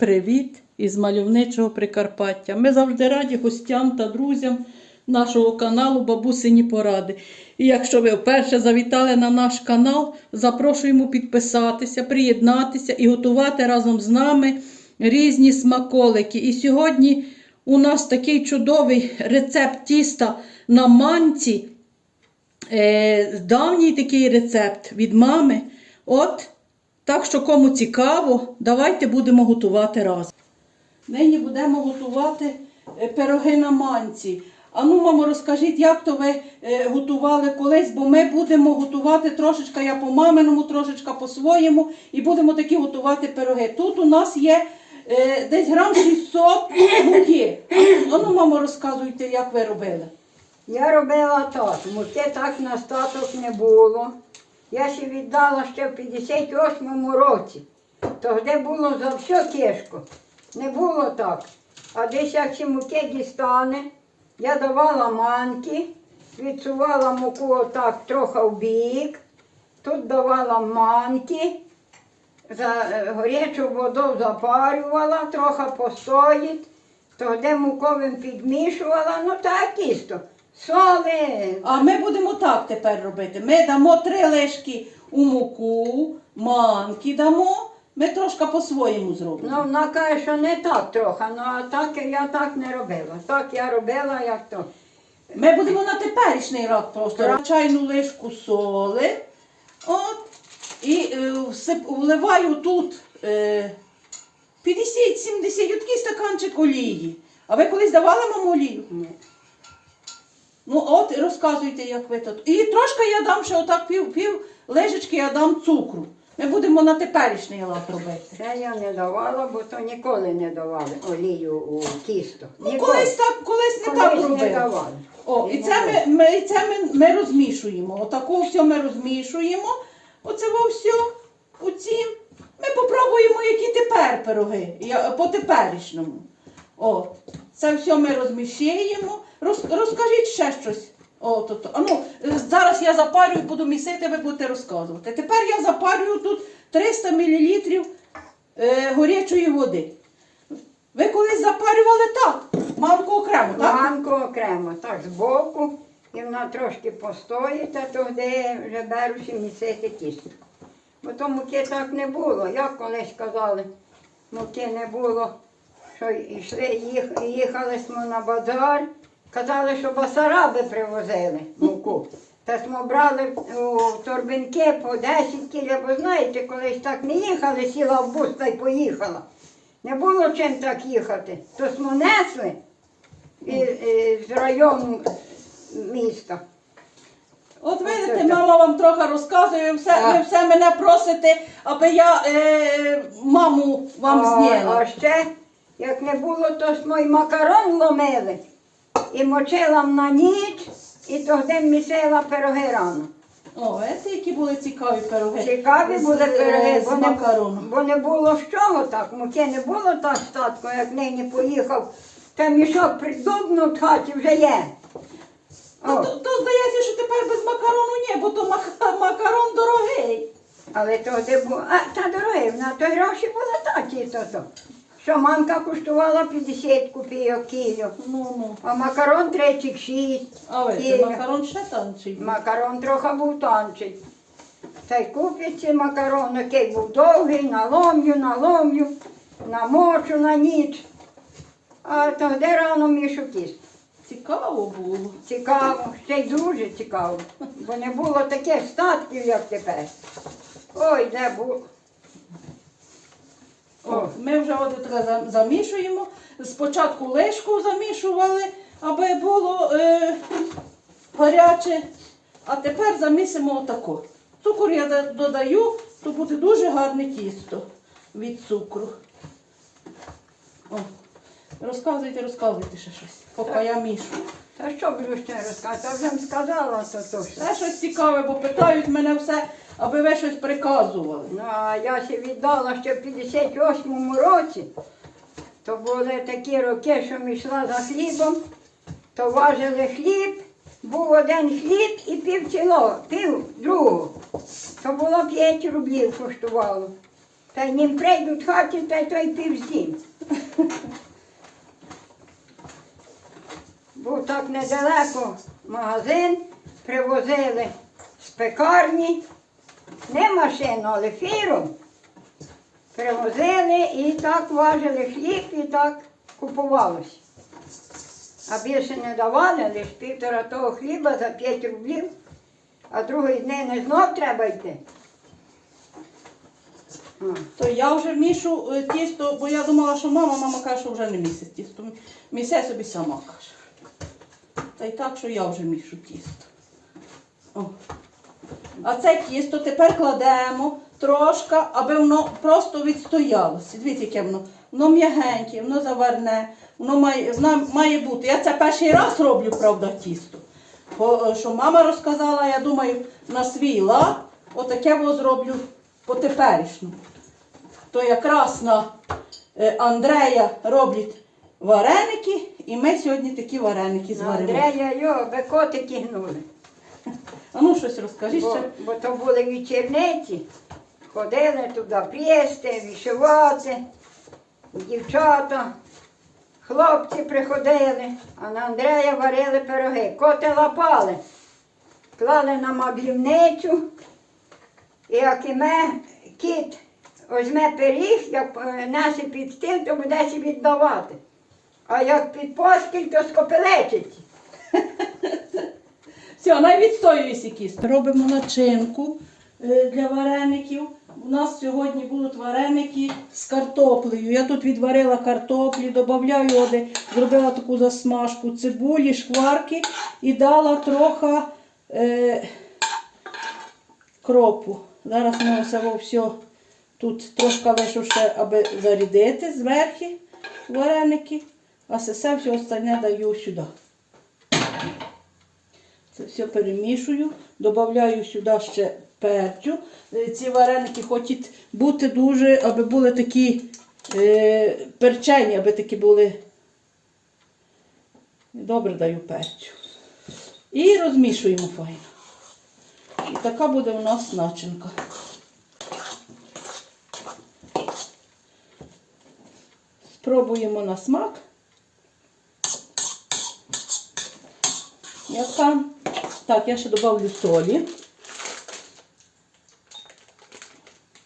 Привіт із мальовничого Прикарпаття. Ми завжди раді гостям та друзям нашого каналу Бабусині Поради. І якщо ви вперше завітали на наш канал, запрошуємо підписатися, приєднатися і готувати разом з нами різні смаколики. І сьогодні у нас такий чудовий рецепт тіста на манці. Е, давній такий рецепт від мами. От, так що кому цікаво, давайте будемо готувати разом. Нині будемо готувати е, пироги на манці. А ну, мамо, розкажіть, як то ви е, готували колись, бо ми будемо готувати трошечка, я по маминому, трошечка по-своєму, і будемо такі готувати пироги. Тут у нас є е, десь грам 600 муки. А ну, мамо, розказуйте, як ви робили. Я робила так, муки так на статок не було. Я ще віддала ще в 58-му році. Тоді було за все тяжко. Не було так. А десь як ці муки дістане, я давала манки, відсувала муку отак трохи в бік, тут давала манки, за е, горячу воду запарювала, трохи постоїть, тоді муковим підмішувала, ну так тісто. Соли, А ми будемо так тепер робити. Ми дамо три лишки у муку, манки дамо. Ми трошки по-своєму зробимо. Ну, вона каже, що не так трохи, ну а так я так не робила. Так я робила, як то. Ми будемо на теперішній рак просто Так. чайну лишку соли. От. І е, всип- вливаю тут е, 50-70, такий стаканчик олії. А ви колись давали маму олію? Ні. Ну от розказуйте, як ви тут. І трошки я дам ще отак пів, пів лежечки я дам цукру. Ми будемо на теперішній лад робити. Це я не давала, бо то ніколи не давали олію у тісто. Ну, Ніколи. колись так, колись не Колись так не робили. давали. О, і це ми, ми, і це ми, ми розмішуємо. Отаку все ми розмішуємо. Оце во все. Оці. Ми попробуємо, які тепер пироги. Я- По теперішньому. О, це все ми розмішуємо. Роз, розкажіть ще щось. О, то, то. Ну, зараз я запарюю, буду місити, ви будете розказувати. Тепер я запарюю тут 300 мл е, горячої води. Ви колись запарювали так, манку окремо, так? Манку окремо, так збоку, і вона трошки постоїть, а тоді вже беручи місити тісто. Бо то муки так не було. Як колись казали, муки не було, що йшли, їх, їхали на базар, казали, що басараби привозили муку. Та ми брали у торбинки по 10 кіля, бо знаєте, колись так не їхали, сіла в бус та й поїхала. Не було чим так їхати. То ми несли і, і з району міста. От видите, мама вам трохи розказує, ви все, ви все мене просите, аби я е, маму вам зняла. а ще, як не було, то ми й макарон ломили і мочила на ніч, і тоді місила пироги рано. О, бачите, які були цікаві пироги. Цікаві були е, пироги, з бо не, бо не було з чого так. Муки не було так статку, як нині поїхав. Та мішок придубнув в хаті вже є. Ну, О. то, то здається, що тепер без макарону ні, бо то мак- макарон дорогий. Але тоді було, а та дорогі, на то гроші були такі то то. Що манка коштувала 50 копійок кіло, Ну, ну. а макарон 36 А ви, макарон ще танчий. Макарон трохи був тонший. Та й купить ці макарон, який був довгий, наломлю, наломлю, намочу на ніч. А тоді рано мішу кіст. Цікаво було. Цікаво, ще й дуже цікаво. Бо не було таких статків, як тепер. Ой, де було. О, ми вже от замішуємо. Спочатку лишку замішували, аби було е, гаряче. А тепер замісимо отако. Цукор я додаю, то буде дуже гарне тісто від цукру. О, розказуйте, розказуйте ще щось, поки я мішу. Та що буду ще розказати? Я вже сказала, то. Це щось цікаве, бо питають мене все, аби ви щось приказували. Ну, а я ще віддала ще в 58-му році. То були такі роки, що ми йшла за хлібом, то важили хліб, був один хліб і пів цілого, пів другого. То було 5 рублів коштувало. Та й ним прийдуть хаті, та й той півзім. Був так недалеко магазин, привозили з пекарні, не машину, але фіру. Привозили і так важили хліб, і так купувалося. А більше не давали, лише півтора того хліба за 5 рублів, а другий день не знов треба йти. То я вже мішу е, тісто, бо я думала, що мама, мама каже, що вже не місяць тісто. Місе собі сама каже. Та й так, що я вже мішу тісто. О. А це тісто тепер кладемо трошки, аби воно просто відстоялося. Дивіться, яке воно. Воно м'ягеньке, воно заварне, воно має, воно має бути. Я це перший раз роблю, правда, тісто. Бо, е, що мама розказала, я думаю, на свій лад, отаке воно зроблю по теперішньому. То якраз на е, Андрея роблять вареники, і ми сьогодні такі вареники зваримо. Андрея його би котики гнули. А ну щось розкажи Бо, ще. бо то були вечірниці, ходили туди плести, вишивати, дівчата, хлопці приходили, а на Андрея варили пироги. Коти лапали, клали на маблівницю, і як іме кіт візьме пиріг, як е, несе під стіл, то буде собі віддавати. А як під поскіль, то скопелечиться. Все, найвідстоюйся кіст. Робимо начинку е, для вареників. У нас сьогодні будуть вареники з картоплею. Я тут відварила картоплі, додаю води, зробила таку засмажку цибулі, шкварки і дала трохи е, кропу. Зараз ми все, все тут трошки лишу ще, аби зарядити зверху вареники, а все, все остальне даю сюди. Це все перемішую, додаю сюди ще перцю. Е, Ці вареники хочуть бути дуже, аби були такі е, перчені, аби такі були. Добре даю перцю. І розмішуємо файно. І така буде у нас начинка. Спробуємо на смак. Яка? Так, я ще додавлю солі.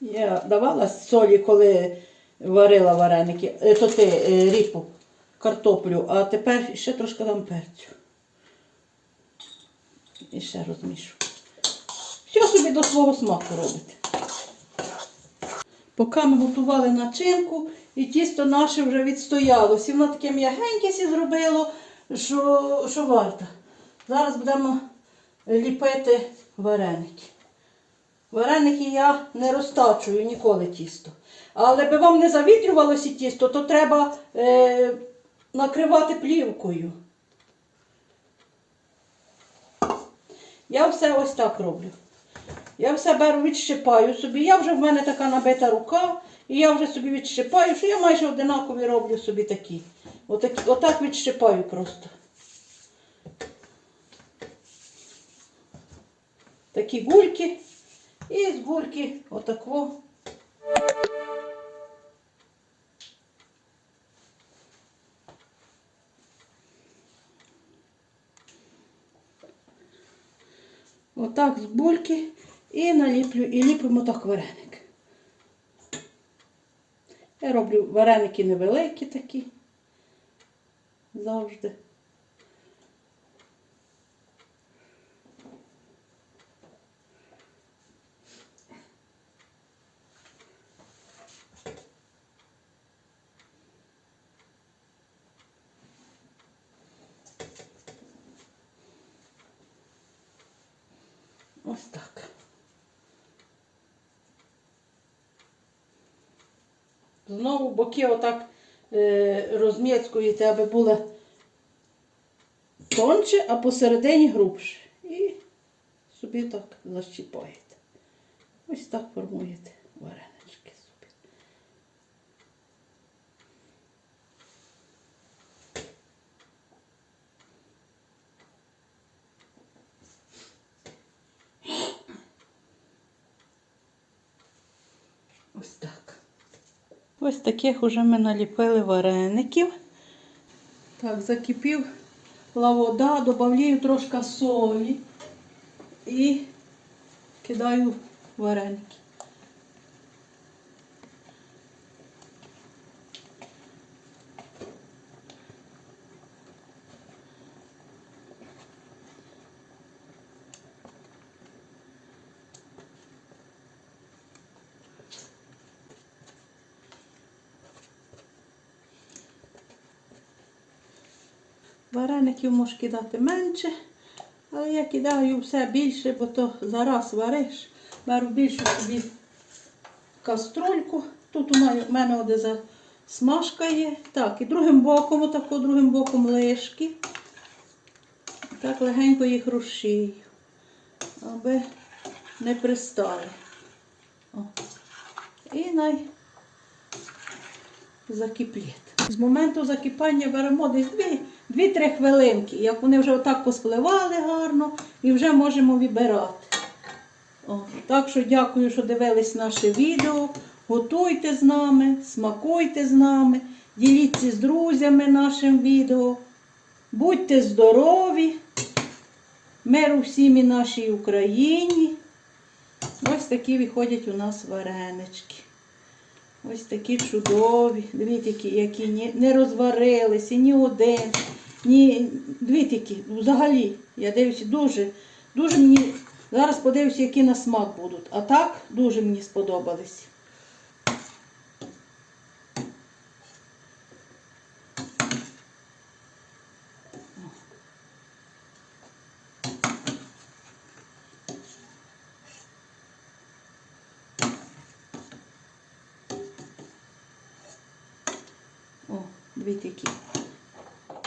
Я давала солі, коли варила вареники, е, то ти е, ріпу, картоплю, а тепер ще трошки дам перцю. І ще розмішу. Все собі до свого смаку робите. Поки ми готували начинку, і тісто наше вже відстоялося. Воно таке м'ягеньке зробило, що, що варто. Зараз будемо ліпити вареники. Вареники я не розтачую ніколи тісто. Але би вам не завітрювалося тісто, то треба е, накривати плівкою. Я все ось так роблю. Я все беру, відщипаю собі. Я вже в мене така набита рука, і я вже собі відщипаю, що я майже одинакові роблю собі такі. Отакі, отак відщипаю просто. Такі гульки. І з гульки отако. Отак з бульки і наліплю, і ліпимо так вареник. Я роблю вареники невеликі такі. Завжди. Ось так. Знову боки отак е, аби було тонче, а посередині грубше. І собі так защіпаєте. Ось так формуєте варенички собі. Ось так. Ось таких уже ми наліпили вареників. Так, закипів вода, додаю трошки солі і кидаю вареники. Вареників можеш кидати менше, але я кидаю все більше, бо то зараз вариш. Беру більшу собі каструльку. Тут у мене- у оде смажка є. Так, і другим боком, отако другим боком лишки. Так легенько їх розшию, аби не пристали. О. І най закиплять. З моменту закипання беремо десь 2-3 хвилинки. Як вони вже отак поспливали гарно і вже можемо вибирати. О, так що дякую, що дивились наше відео. Готуйте з нами, смакуйте з нами, діліться з друзями нашим відео. Будьте здорові, миру всім і нашій Україні. Ось такі виходять у нас варенички. Ось такі чудові. Дивіться, які, які не розварилися, ні один. Ні, дивіться, які, взагалі, я дивлюся, дуже, дуже мені. Зараз подивлюся, які на смак будуть. А так дуже мені сподобались. О, дивіться, які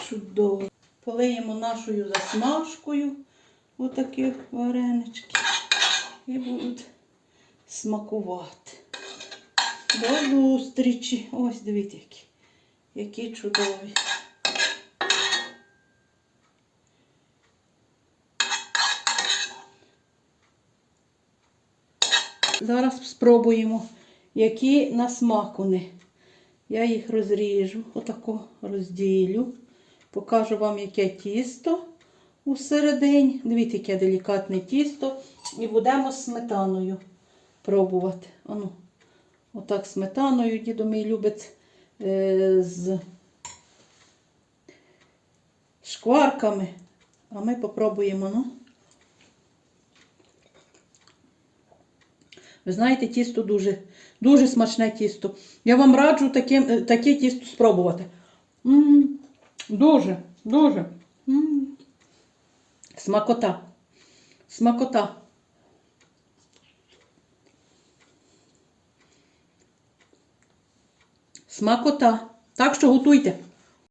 чудові. Полиємо нашою засмажкою отакі варенички. І будуть смакувати. До зустрічі. Ось дивіться, які, які чудові. Зараз спробуємо, які на смак вони. Я їх розріжу, отако розділю. Покажу вам, яке тісто усередині. Дивіться, яке делікатне тісто. І будемо з сметаною пробувати. Ану, отак сметаною. Дідо мій любить е, з шкварками. А ми попробуємо. Ну. Ви знаєте, тісто дуже, дуже смачне тісто. Я вам раджу таке, е, таке тісто спробувати. м дуже, дуже. м Смакота. Смакота. Смакота. Так що готуйте.